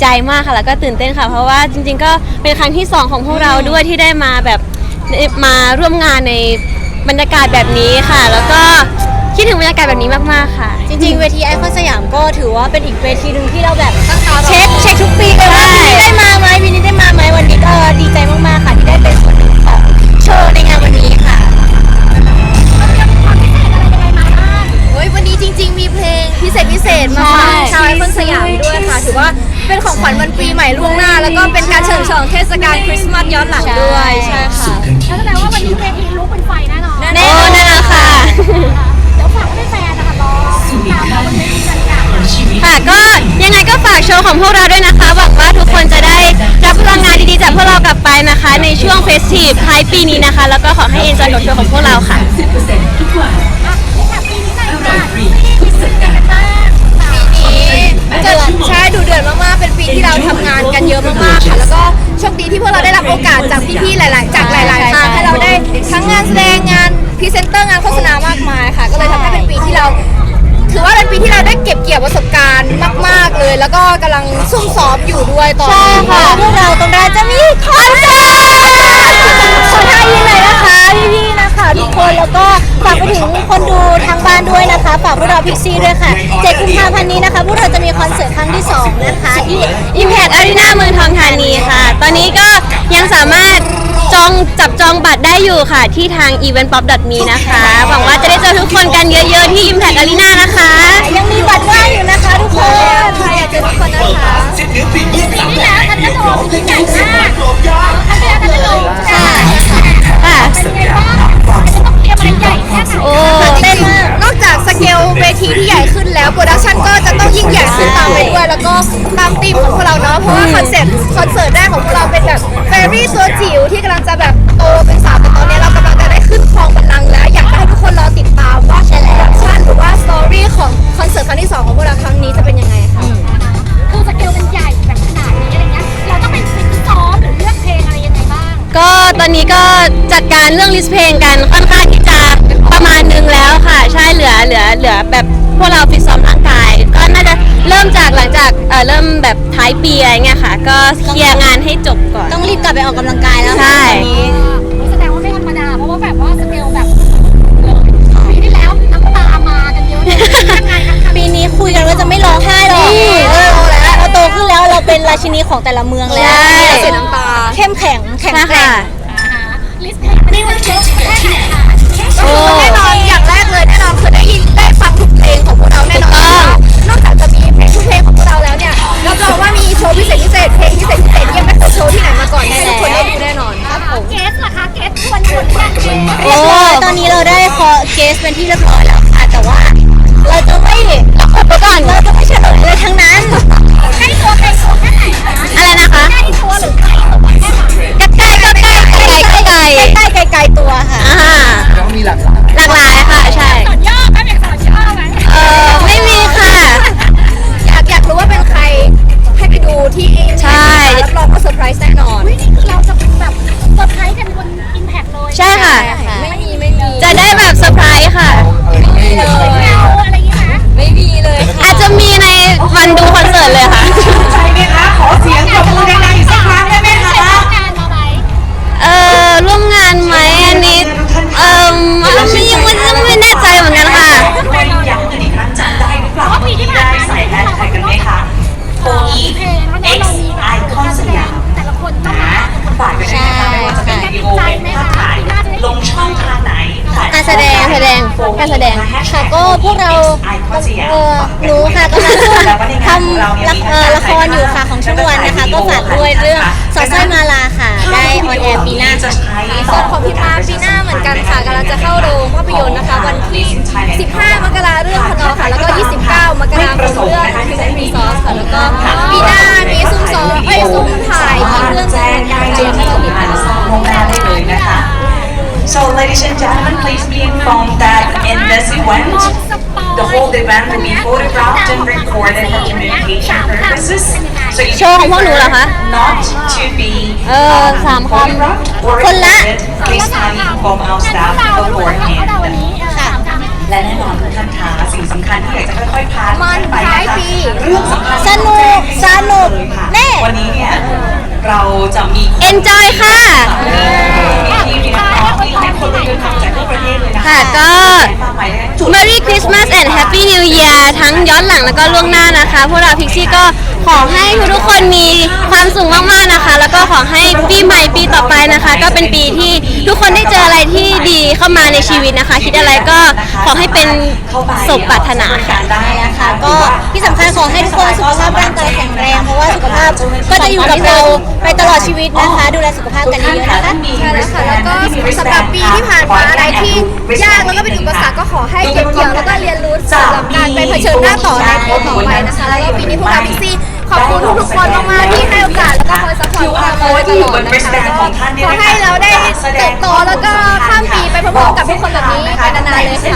ใจมากค่ะแล้วก็ตื่นเต้นค่ะ เพราะว่าจริง ๆ ก็เป็นครั้งที่สองของพวกเราด้วยที่ได้มาแบบมาร่วมงานในบรรยากาศแบบนี้ค่ะ แล้วก็คิดถึงบรรยากาศแบบนี้มากๆค่ะ จริงๆ เวทีไอคอนสยามก็ถือว่าเป็นอีกเวทีหนึ่งที่เราแบบเช็คเช็คทุก พิเศษพิเศษมาฝากชาวไอคอนสยามด้วยค่ะ ถือว่าเป็นของขวัญวันปีใหม่ล่วงหน้า แล้วก็เป็นการเฉลิมฉลองเทศกาลคริสต์มาสย้อนหลังด้วย ใช่ค่ะแล้วแสดงว่าวันนี้เวทีลุกเป็นไฟแน่นอนแน่นอนนะคะค่ะ เดี๋ยวฝากให้แฟนนะคะรอตามเราบนเวทีกันค่ะค่ะก็ยังไงก็ฝากโชว์ของพวกเราด้วยนะคะหวังว่าทุกคนจะได้รับพลังงานดีๆจากพวกเรากลับไปนะคะ ในช่วงเฟสทีฟท้ายปีนี้นะคะ แล้วก็ขอให้เอ็นจอยกับโชว์ของพวกเราค่ะจะใช่ดูเดือดมากๆ เป็นปีที่เราทำงานกันเยอะมากๆค่ะ แล้วก็โชคดีที่พวกเราได้รับโอกาสจากพี่ๆ หลาย ๆ จากหลายๆทางให้เราได้ทั้งงานแสดงงานพรีเซนเตอร์งานโฆษณามากมายค่ะ ก็เลยทำให้เป็นปีที่เรา ถือว่าเป็นปีที่เราได้เก็บเกี่ยวประสบการณ์มาก ๆ เลย แล้วก็กำลังซุ่มซ้อมอยู่ด้วยตอนใช่นี้ ค่ะพวกเราตรงนั้นจะมีคอนเสิร์ตขอทายยินเลยนะคะพี่ๆนะคะทุกคนแล้วก็ฝากไป ถึงคนดูทางบ้านด้วยนะคะฝากพวกเราพิกซี่ด้วยค่ะเจ็ดกุมภาพันธ์นี้นะคะพวกเราจะมีคอนเสิร์ตครั้งที่สองนะคะที่ Impact Arena เมืองทองธานีค่ะ ตอนนี้ก็ยังสามารถจองจับจองบัตรได้อยู่ค่ะ ที่ทาง eventpop.me นะคะ หวังว่าจะได้เจอทุกคนกันเยอะๆ ที่ Impact Arena นะคะ ยังมีบัตรว่างอยู่นะคะทุกคนใครอยากเจอทุกคนนะคะปีที่แล้วกันจะโดนยิ่งใหญ่มากะเพราะว่าคอนเซ็ปต์คอนเสิร์ตแรกของพวกเราเป็นแบบแฟรี่ตัวจิ๋วที่กำลังจะแบบโตเป็นสาวแต่ตอนนี้เรากำลังจะได้ขึ้นครองบัลลังก์แล้ว อยากจะให้ทุกคนรอติดตามว่าโปรดักชันหรือว่าสตอรี่ของคอนเสิร์ตครั้งที่สองของพวกเราครั้งนี้จะเป็นยังไงค่ะคือสเกลมันใหญ่แบบขนาดนี้อะไรเงี้ยเราต้องเป็นฟิตซ้อมหรือเลือกเพลงอะไรยังไงบ้างก็ตอนนี้ก็จัดการเรื่องลิสต์เพลงกันค่อนข้างที่จะประมาณนึงแล้วค่ะใช่เหลือเหลือเหลือแบบพวกเราฟิตซ้อมร่างกาย ก็น่าจะเริ่มจากหลังจากเอ่อเริ่ม แบบท้ายปีอะไรเงี้ยค่ะ ก็เคลียร์งานให้จบก่อน ต้องรีบกลับไปออกกำลังกายแล้วค่ะใช่ ตอนนี้แสดงว่าไม่ธรรมดา เพราะว่าแบบว่าสเกลแบบปีที่แล้วน้ำตามากันเยอะเลยยังไงคะปีนี้คุยกันว่าจะไม่ร้องไห้หรอกนี่เออเราโตขึ้นแล้วเราเป็นราชินีของแต่ละเมืองแล้วใช่ เสียน้ำตา เข้มแข็งแข็งนะแกร่ค่ะงลิสต์เพลงมันเยอะแค่ไหนคะ โอ้ แน่นอนอย่างแรกเลยแน่นอนคือได้ยินได้ฟังทุกเพลงของพวกเรา โฟอีเพลงแล้วเนี่ยเรามีแบบ Icon สยามแต่ละคนต้องมาฝากด้วยนะคะไม่ว่าจะเป็นวิดีโอเป็นภาพถ่ายลงช่องทางไหนการแสดงแสดงการแสดงค่ะก็พวกเราเออหนูค่ะกำลังทำละครอยู่ค่ะของช่องวันนะคะ ก็ฝากด้วยเรื่องสอดสร้อยมาลาค่ะ ได้ออนแอร์ปีหน้าค่ะส่วนของพี่ปาปีหน้าเหมือนกันค่ะกำลังจะเข้าโรง ยนตร์นะคะ วันที่ 15 มกราเรื่องพนอค่ะ แล้วก็ 29 มกราคมเรื่องพิซซ่ารีซอสค่ะ แล้วก็ปีหน้ามีซุ่มซ้อมเอ้ยซุ่มถ่ายอีกเรื่องหนึแจ้งงได้เตรียมให้เราติดตามโรงแรมได้เลยนะคะ So ladies and gentlemen, please be informed that in this event, the whole event will be photographed and recorded for communication purposes. So you โชว์ของพวกหนูเหรอคะ not to be เออสามคำ photographed or คนละ recorded. Please kindly inform our staff เราด้วย beforehand. วันนี้ถามกันและแน่นอนทุกท่านคะสิ่งสำคัญที่อยากจะค่อยๆพาทุกท่านไปมันท้ายนะคะปีเรื่องสำคัญสนุกสนุกเลยค่ะแน่ วันนี้เนี่ยเราจะมี Enjoy ค่ะทีมน้องๆที่หลายคนเลยเดินทางจากทั่วประเทศเลยนะคะค่ะก็ ทั้งย้อนหลังแล้วก็ล่วงหน้านะคะ พวกเราพิกซี่ก็ขอให้ทุกๆคนมีความสุขมากๆนะคะ แล้วก็ขอให้ปีใหม่ปีต่อไปนะคะ ก็เป็นปีที่ทุกคนได้เจออะไรที่ดีเข้ามาในชีวิตนะคะ คิดอะไรก็ขอให้เป็นสมปรารถนาค่ะ ได้นะคะ ก็ที่สำคัญขอให้ทุกคนสุขภาพร่างกายแข็งแรงเพราะว่าสุขภา พ ก็จะอยู่กับเราไปตลอดชีวิตนะคะ ดูแลสุขภาพกันเยอะๆนะคะ ใช่แล้วค่ะแล้วก็สำหรับปีที่ผ่านมาอะไรที่ยากแล้วก็เป็นอุปสรรคก็ขอให้เก็บเกี่ยวแล้วก็เรียนรู้สำหรับการไปเผชิญหน้าต่อในปีต่อไปนะคะแล้วก็ปีนี้พวกเราพิกซี่ขอบคุณทุกๆคนมากๆที่ให้โอกาสแล้วก็คอยซัพพอร์ตพวกเรามาโดยตลอดนะคะขอให้เราได้เติบโตแล้วก็ข้ามปีไปพร้อมๆกับทุกคนแบบนี้ไปนานๆเลยค่ะใช่ค่ะ